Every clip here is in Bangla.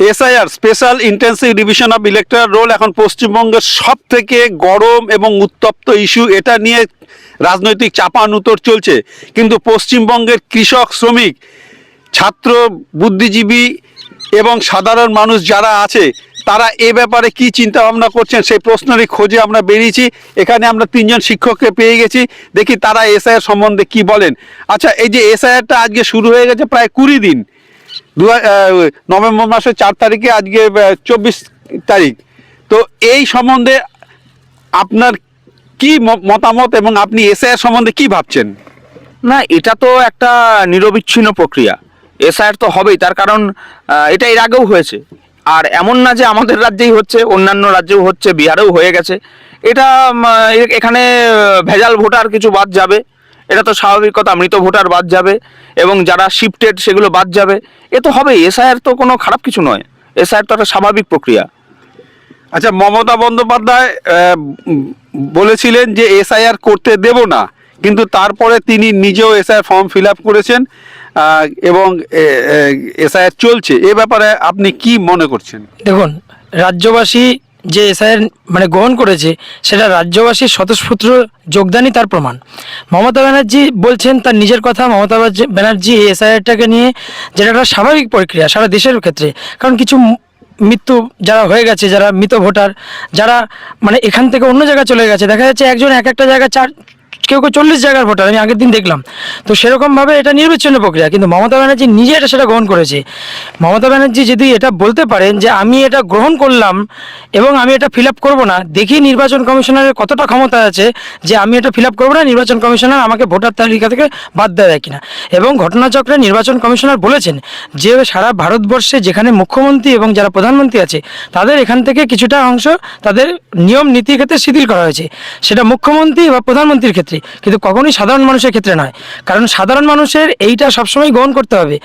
SIR special intensive division of electoral roll এখন পশ্চিমবঙ্গের সব থেকে গরম এবং উত্তপ্ত ইস্যু এটা নিয়ে রাজনৈতিক চাপানুতর চলছে। কিন্তু পশ্চিমবঙ্গের কৃষক, শ্রমিক, ছাত্র, বুদ্ধিজীবী এবং সাধারণ মানুষ যারা আছে, তারা এ ব্যাপারে কি চিন্তা ভাবনা করছেন সেই প্রশ্নেরই খোঁজে আমরা বেরিয়েছি। এখানে আমরা তিনজন শিক্ষককে পেয়ে গেছি। দেখি তারা এসআইআর সম্বন্ধে কি বলেন। আচ্ছা এই যে এসআইআরটা আজকে শুরু হয়ে গেছে প্রায় কুড়ি দিন। দু হাজার নভেম্বর মাসের চার তারিখে, আজকে চব্বিশ তারিখ। তো এই সম্বন্ধে আপনার কি মতামত এবং আপনি এসআইআর সম্বন্ধে কি ভাবছেন? না, এটা তো একটা নিরবিচ্ছিন্ন প্রক্রিয়া। এসআইআর তো হবেই, তার কারণ এটা এর আগেও হয়েছে। আর এমন না যে আমাদের রাজ্যেই হচ্ছে, অন্যান্য রাজ্যেও হচ্ছে, বিহারেও হয়ে গেছে। এটা এখানে ভেজাল ভোটার কিছু বাদ যাবে। এটা তো স্বাভাবিক কথা মৃত ভোটার বাদ যাবে এবং যারা শিফটেড সেগুলো বাদ যাবে এ তো হবেই এসআইআর তো কোনো খারাপ কিছু নয় এসআইআর তো একটা স্বাভাবিক প্রক্রিয়া। আচ্ছা মমতা বন্দ্যোপাধ্যায় বলেছিলেন যে এসআইআর করতে দেব না কিন্তু তারপরে তিনি নিজেও এসআইআর ফর্ম ফিল আপ করেছেন এবং এসআইআর চলছে। এ ব্যাপারে আপনি কি মনে করছেন? দেখুন রাজ্যবাসী যে এসআইআর মানে গ্রহণ করেছে, সেটা রাজ্যবাসীর স্বতঃস্ফূর্ত যোগদানই তার প্রমাণ। মমতা ব্যানার্জি বলছেন তার নিজের কথা, মমতা ব্যানার্জি এই এসআইআরটাকে নিয়ে যেটা একটা স্বাভাবিক প্রক্রিয়া সারা দেশের ক্ষেত্রে। কারণ কিছু মৃত্যু যারা হয়ে গেছে, যারা মৃত ভোটার, যারা মানে এখান থেকে অন্য জায়গায় চলে গেছে, দেখা যাচ্ছে একজন এক একটা জায়গায় চার কেউ কেউ চল্লিশ জায়গার ভোটার, আমি আগের দিন দেখলাম। তো সেরকমভাবে এটা নির্বিচ্ছিন্ন প্রক্রিয়া। কিন্তু মমতা ব্যানার্জি নিজে এটা সেটা গ্রহণ করেছে। মমতা ব্যানার্জি যদি এটা বলতে পারেন যে, আমি এটা গ্রহণ করলাম এবং আমি এটা ফিল আপ করব না, দেখি নির্বাচন কমিশনারের কতটা ক্ষমতা আছে যে, আমি এটা ফিল আপ করব না, নির্বাচন কমিশনার আমাকে ভোটার তালিকা থেকে বাদ দেয় কিনা? এবং ঘটনাচক্রে নির্বাচন কমিশনার বলেছেন যে, সারা ভারতবর্ষে যেখানে মুখ্যমন্ত্রী এবং যারা প্রধানমন্ত্রী আছে, তাদের এখান থেকে কিছুটা অংশ তাদের নিয়ম নীতির ক্ষেত্রে শিথিল করা হয়েছে। সেটা মুখ্যমন্ত্রী বা প্রধানমন্ত্রীর ক্ষেত্রে কিন্তু কখনোই সাধারণ মানুষের ক্ষেত্রে নয়। কারণ সাধারণ মানুষের এইটা সবসময় গ্রহণ করতে হবে।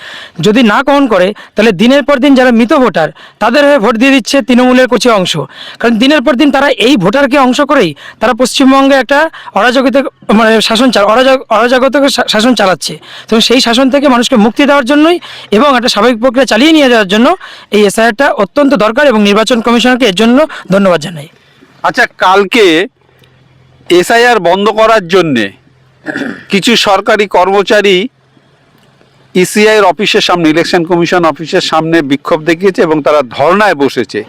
যদি না গ্রহণ করে, তাহলে দিনের পর দিন যারা মৃত ভোটার, তাদের হয়ে ভোট দিয়ে দিচ্ছে তৃণমূলের কিছু অংশ। কারণ দিনের পর দিন তারা এই ভোটারকে অংশ করেই তারা পশ্চিমবঙ্গে একটা অরাজকতা মানে শাসন চা, অরাজক, অরাজকতা শাসন চালাচ্ছে। তো সেই শাসন থেকে মানুষকে মুক্তি দেওয়ার জন্যই এবং একটা স্বাভাবিক প্রক্রিয়া চালিয়ে নিয়ে যাওয়ার জন্য এই এসআইআরটা অত্যন্ত দরকার এবং নির্বাচন কমিশনকে এর জন্য ধন্যবাদ জানাই। আচ্ছা কালকে এসআইআর বন্ধ করার জন্যে কিছু সরকারি কর্মচারী ইসিআইয়ের অফিসের সামনে ইলেকশন কমিশন অফিসের সামনে বিক্ষোভ দেখিয়েছে এবং তারা ধর্নায় বসেছে।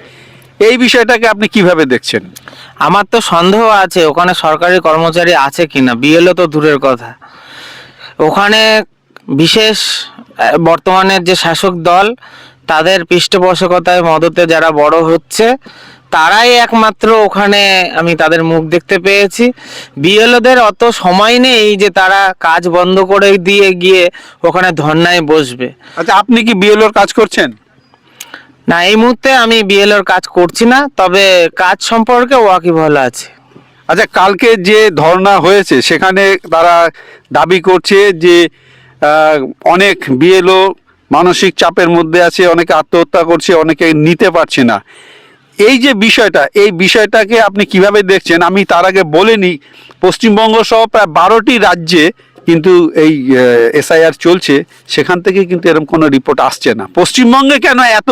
এই বিষয়টাকে আপনি কীভাবে দেখছেন? আমার তো সন্দেহ আছে, ওখানে সরকারি কর্মচারী আছে কিনা? বিএলও তো দূরের কথা। ওখানে বিশেষ বর্তমানের যে শাসক দল, তাদের পৃষ্ঠপোষকতায় মদতে যারা বড় হচ্ছে তারাই একমাত্র ওখানে আমি তাদের মুখ দেখতে পেয়েছি। বিএলওদের অত সময় নেই যে তারা কাজ বন্ধ করে দিয়ে গিয়ে ওখানে ধর্নায় বসবে। আচ্ছা আপনি কি বিএলওর কাজ করছেন? না এই মুহূর্তে আমি বিএলওর কাজ করছি না তবে কাজ সম্পর্কে ওয়াকিবহল আছে। আচ্ছা কালকে যে ধর্না হয়েছে সেখানে তারা দাবি করছে যে অনেক বিএলও মানসিক চাপের মধ্যে আছে অনেকে আত্মহত্যা করছে অনেকে নিতে পারছে না। এই যে বিষয়টা, এই বিষয়টাকে আপনি কীভাবে দেখছেন? আমি তার আগে বলিনি পশ্চিমবঙ্গ সহ প্রায় বারোটি রাজ্যে কিন্তু এই এসআইআর চলছে, সেখান থেকে কিন্তু এরকম কোনো রিপোর্ট আসছে না। পশ্চিমবঙ্গে কেন এত,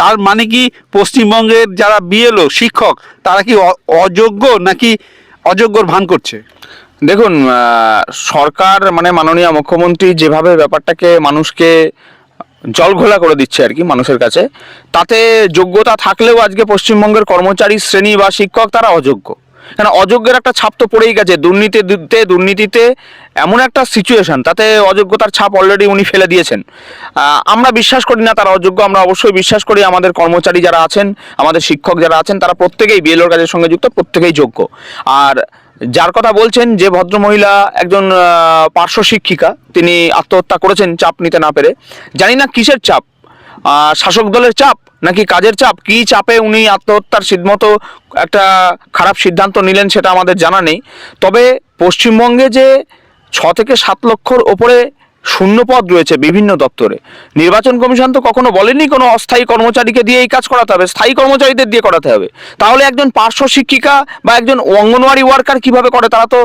তার মানে কি পশ্চিমবঙ্গের যারা বিএলও শিক্ষক, তারা কি অযোগ্য নাকি অযোগ্যর ভান করছে? দেখুন সরকার মানে মাননীয় মুখ্যমন্ত্রী যেভাবে ব্যাপারটাকে মানুষকে জলঘোলা করে দিচ্ছে আর কি মানুষের কাছে। তাতে যোগ্যতা থাকলেও আজকে পশ্চিমবঙ্গের কর্মচারী, শ্রেণি বা শিক্ষক তারা অযোগ্য। কেন অযোগ্যের একটা ছাপ তো পড়েই গেছে, দুর্নীতিতে দুর্নীতিতে এমন একটা সিচুয়েশন তাতে অযোগ্যতার ছাপ অলরেডি উনি ফেলে দিয়েছেন। আমরা বিশ্বাস করি না তারা অযোগ্য, আমরা অবশ্যই বিশ্বাস করি আমাদের কর্মচারী যারা আছেন, আমাদের শিক্ষক যারা আছেন, তারা প্রত্যেকেই বিএলওর কাজের সঙ্গে যুক্ত, প্রত্যেকেই যোগ্য। আর যার কথা বলছেন যে ভদ্রমহিলা একজন পার্শ্ব শিক্ষিকা, তিনি আত্মহত্যা করেছেন চাপ নিতে না পেরে, জানি না কিসের চাপ। শাসক দলের চাপ নাকি কাজের চাপ? কি চাপে উনি আত্মহত্যার সিদ্ধমতো একটা খারাপ সিদ্ধান্ত নিলেন সেটা আমাদের জানা নেই। তবে পশ্চিমবঙ্গে যে ছ থেকে সাত লক্ষর ওপরে শূন্যপদ রয়েছে বিভিন্ন দপ্তরে। নির্বাচন কমিশন তো কখনো বলেনি কোনো অস্থায়ী কর্মচারীকে দিয়ে এই কাজ করাতে হবে, স্থায়ী কর্মচারীদের দিয়ে করাতে হবে। তাহলে একজন পার্শ্ব শিক্ষিকা বা একজন অঙ্গনওয়াড়ি ওয়ার্কার কীভাবে করে? তারা তো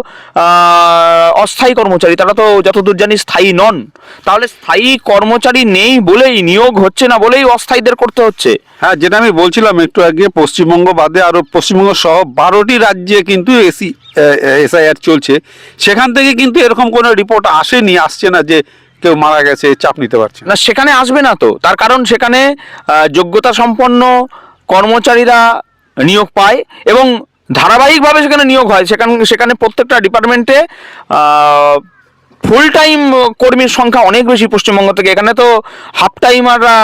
অস্থায়ী কর্মচারী, তারা তো যতদূর জানি স্থায়ী নন। তাহলে স্থায়ী কর্মচারী নেই বলেই, নিয়োগ হচ্ছে না বলেই অস্থায়ীদের করতে হচ্ছে। হ্যাঁ যেটা আমি বলছিলাম একটু আগে, পশ্চিমবঙ্গ বাদে আরও পশ্চিমবঙ্গ সহ বারোটি রাজ্যে কিন্তু এসি এসআইআর চলছে। সেখান থেকে কিন্তু এরকম কোনো রিপোর্ট আসেনি, আসছে না যে কেউ মারা গেছে, চাপ নিতে পারছে না। সেখানে আসবে না তো। তার কারণ সেখানে যোগ্যতা সম্পন্ন কর্মচারীরা নিয়োগ পায় এবং ধারাবাহিকভাবে সেখানে নিয়োগ হয়। সেখানে সেখানে প্রত্যেকটা ডিপার্টমেন্টে ফুল টাইম কর্মীর সংখ্যা অনেক বেশি পশ্চিমবঙ্গ থেকে। এখানে তো হাফ টাইমাররা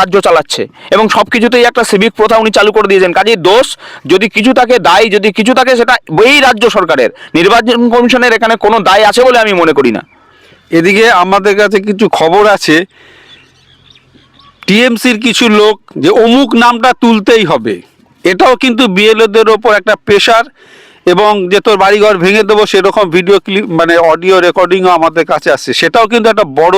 রাজ্য চালাচ্ছে। এবং সব কিছুতেই একটা সিভিক প্রথা উনি চালু করে দিয়েছেন। কাজেই দোষ, যদি কিছু থাকে দায়, যদি কিছু থাকে সেটা এই রাজ্য সরকারের, নির্বাচন কমিশনের এখানে কোনো দায় আছে বলে আমি মনে করি না। এদিকে আমাদের কাছে কিছু খবর আছে। টিএমসির কিছু লোক যে অমুক নামটা তুলতেই হবে। এটাও কিন্তু বিএলওদের ওপর একটা প্রেশার এবং যে তোর বাড়িঘর ভেঙে দেবো সেরকম ভিডিও ক্লিপ মানে অডিও রেকর্ডিংও আমাদের কাছে আসছে। সেটাও কিন্তু একটা বড়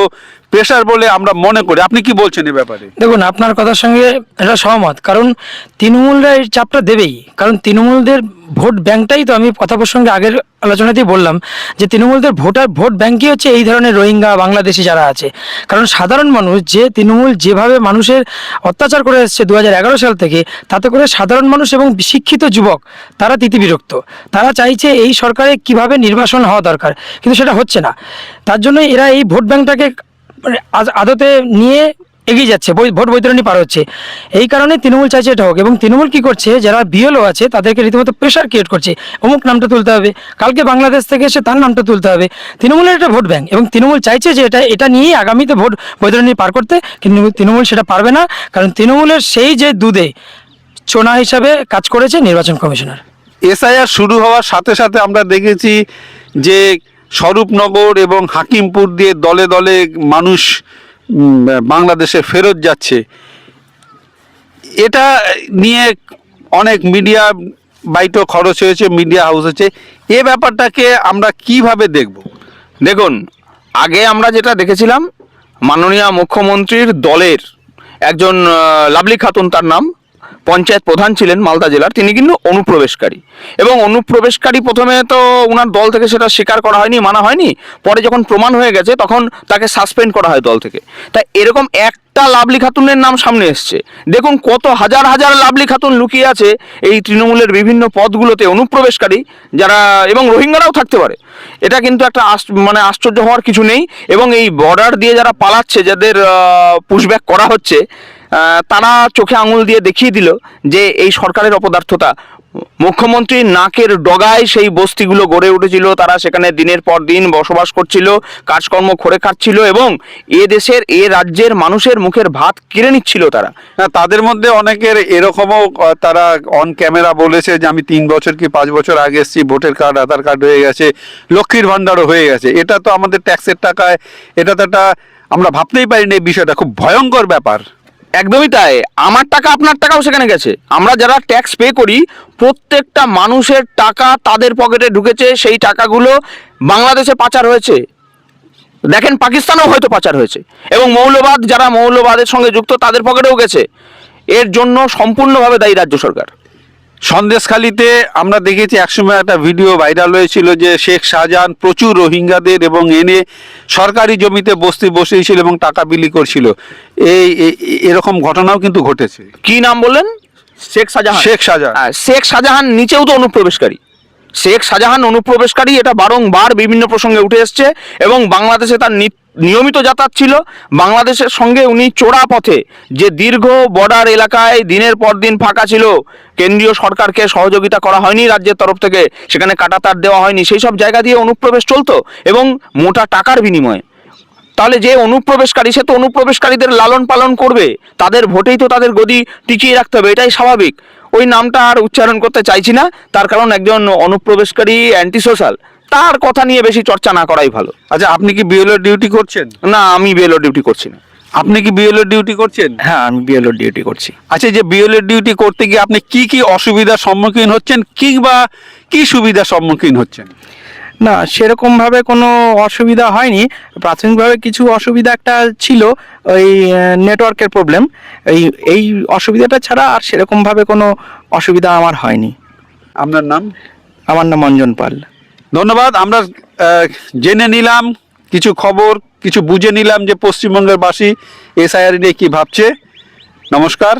প্রেশার বলে আমরা মনে করি। আপনি কি বলছেন এ ব্যাপারে? দেখুন, আপনার কথার সঙ্গে এটা সহমত। কারণ তৃণমূলরা এই চাপটা দেবেই। কারণ তৃণমূলদের ভোট ব্যাংকটাই তো আমি কথা প্রসঙ্গে আগের আলোচনাতেই বললাম যে তৃণমূলদের ভোটার ভোট ব্যাংকই হচ্ছে এই ধরনের রোহিঙ্গা, বাংলাদেশি যারা আছে। কারণ সাধারণ মানুষ যে তৃণমূল যেভাবে মানুষের অত্যাচার করে এসছে দু হাজার এগারো সাল থেকে, তাতে করে সাধারণ মানুষ এবং শিক্ষিত যুবক, তারা তিতিবিরক্ত। তারা চাইছে এই সরকারে কীভাবে নির্বাসন হওয়া দরকার। কিন্তু সেটা হচ্ছে না। তার জন্য এরা এই ভোট ব্যাংকটাকে আদতে নিয়ে এগিয়ে যাচ্ছে ভোট বৈতরণী পার হচ্ছে। এই কারণে তৃণমূল চাইছে এটা হোক এবং তৃণমূল কি করছে, যারা বিএলও আছে তাদেরকে রীতিমতো প্রেশার ক্রিয়েট করছে। অমুক নামটা তুলতে হবে, কালকে বাংলাদেশ থেকে এসে তার নামটা তুলতে হবে। তৃণমূলের একটা ভোট ব্যাংক এবং তৃণমূল চাইছে যে এটা এটা নিয়েই আগামীতে ভোট বৈতরণী পার করতে, কিন্তু তৃণমূল সেটা পারবে না, কারণ তৃণমূলের সেই যে দুধে চোনা হিসাবে কাজ করেছে নির্বাচন কমিশনার। এসআইআর শুরু হওয়ার সাথে সাথে আমরা দেখেছি যে স্বরূপনগর এবং হাকিমপুর দিয়ে দলে দলে মানুষ বাংলাদেশে ফেরত যাচ্ছে। এটা নিয়ে অনেক মিডিয়া বাইটও খরচ হয়েছে, মিডিয়া হাউস হচ্ছে। এ ব্যাপারটাকে আমরা কীভাবে দেখব? দেখুন, আগে আমরা যেটা দেখেছিলাম, মাননীয় মুখ্যমন্ত্রীর দলের একজন লাভলি খাতুন তার নাম। পঞ্চায়েত প্রধান ছিলেন মালদা জেলার, তিনি কিন্তু অনুপ্রবেশকারী। এবং অনুপ্রবেশকারী প্রথমে তো ওনার দল থেকে সেটা স্বীকার করা হয়নি, মানা হয়নি। পরে যখন প্রমাণ হয়ে গেছে, তখন তাকে সাসপেন্ড করা হয় দল থেকে। তাই এরকম একটা লাভলি খাতুনের নাম সামনে এসছে। দেখুন কত হাজার হাজার লাভলি খাতুন লুকিয়ে আছে এই তৃণমূলের বিভিন্ন পদগুলোতে অনুপ্রবেশকারী, যারা এবং রোহিঙ্গারাও থাকতে পারে। এটা কিন্তু একটা মানে আশ্চর্য হওয়ার কিছু নেই। এবং এই বর্ডার দিয়ে যারা পালাচ্ছে, যাদের পুশব্যাক করা হচ্ছে তারা চোখে আঙুল দিয়ে দেখিয়ে দিল যে এই সরকারের অপদার্থতা। মুখ্যমন্ত্রীর নাকের ডগায় সেই বস্তিগুলো গড়ে উঠেছিল, তারা সেখানে দিনের পর দিন বসবাস করছিল, কাজকর্ম করে খাচ্ছিল এবং এ দেশের, এ রাজ্যের মানুষের মুখের ভাত কেড়ে নিচ্ছিল তারা। তাদের মধ্যে অনেকের এরকমও তারা অন ক্যামেরা বলেছে যে আমি তিন বছর কি পাঁচ বছর আগে এসেছি, ভোটার কার্ড আধার কার্ড হয়ে গেছে, লক্ষ্মীর ভাণ্ডারও হয়ে গেছে। এটা তো আমাদের ট্যাক্সের টাকায়, এটা তো একটা, আমরা ভাবতেই পারিনি এই বিষয়টা, খুব ভয়ঙ্কর ব্যাপার। একদমই তাই। আমার টাকা আপনার টাকাও সেখানে গেছে। আমরা যারা ট্যাক্স পে করি, প্রত্যেকটা মানুষের টাকা তাদের পকেটে ঢুকেছে, সেই টাকাগুলো বাংলাদেশে পাচার হয়েছে। দেখেন পাকিস্তানেও হয়তো পাচার হয়েছে। এবং মৌলবাদ, যারা মৌলবাদের সঙ্গে যুক্ত, তাদের পকেটেও গেছে। এর জন্য সম্পূর্ণভাবে দায়ী রাজ্য সরকার। সন্দেশখালিতে আমরা দেখেছি একসময় একটা ভিডিও ভাইরাল হয়েছিল যে শেখ শাহজাহান প্রচুর রোহিঙ্গাদের এবং এনে সরকারি জমিতে বস্তি বসিয়েছিল এবং টাকা বিলি করছিল। এই এরকম ঘটনাও কিন্তু ঘটেছে। কি নাম বললেন? শেখ শাহজাহান? শেখ শাহজাহান। শেখ শাহজাহান নিচেও তো অনুপ্রবেশকারী। শেখ শাহজাহান অনুপ্রবেশকারী এটা বারংবার বিভিন্ন প্রসঙ্গে উঠে এসছে এবং বাংলাদেশে তার নিয়মিত যাতায়াত ছিল। বাংলাদেশের সঙ্গে উনি চোরা পথে যে দীর্ঘ বর্ডার এলাকায় দিনের পর দিন ফাঁকা ছিল, কেন্দ্রীয় সরকারকে সহযোগিতা করা হয়নি রাজ্যের তরফ থেকে, সেখানে কাটাতার দেওয়া হয়নি, সেই সব জায়গা দিয়ে অনুপ্রবেশ চলতো এবং মোটা টাকার বিনিময়ে। তাহলে যে অনুপ্রবেশকারী, সে তো অনুপ্রবেশকারীদের লালন পালন করবে, তাদের ভোটেই তো তাদের গদি টিকিয়ে রাখতে হবে, এটাই স্বাভাবিক। ওই নামটা আর উচ্চারণ করতে চাইছি না তার কারণ একজন অনুপ্রবেশকারী অ্যান্টি সোশ্যাল তার কথা নিয়ে বেশি চর্চা না করাই ভালো। আচ্ছা আপনি কি বিএলও ডিউটি করছেন? না আমি বিএলও ডিউটি করছি না। আপনি কি বিএলও ডিউটি করছেন? হ্যাঁ আমি বিএলও ডিউটি করছি। আচ্ছা যে বিএলও ডিউটি করতে গিয়ে আপনি কি কি অসুবিধার সম্মুখীন হচ্ছেন কিংবা কি সুবিধার সম্মুখীন হচ্ছেন? না সেরকমভাবে কোনো অসুবিধা হয়নি। প্রাথমিকভাবে কিছু অসুবিধা একটা ছিল ওই নেটওয়ার্কের প্রবলেম এই এই অসুবিধাটা ছাড়া আর সেরকমভাবে কোনো অসুবিধা আমার হয়নি। আপনার নাম? আমার নাম অঞ্জন পাল। ধন্যবাদ আমরা জেনে নিলাম কিছু খবর কিছু বুঝে নিলাম যে পশ্চিমবঙ্গের বাসী এসআইআর নিয়ে কি ভাবছে। নমস্কার।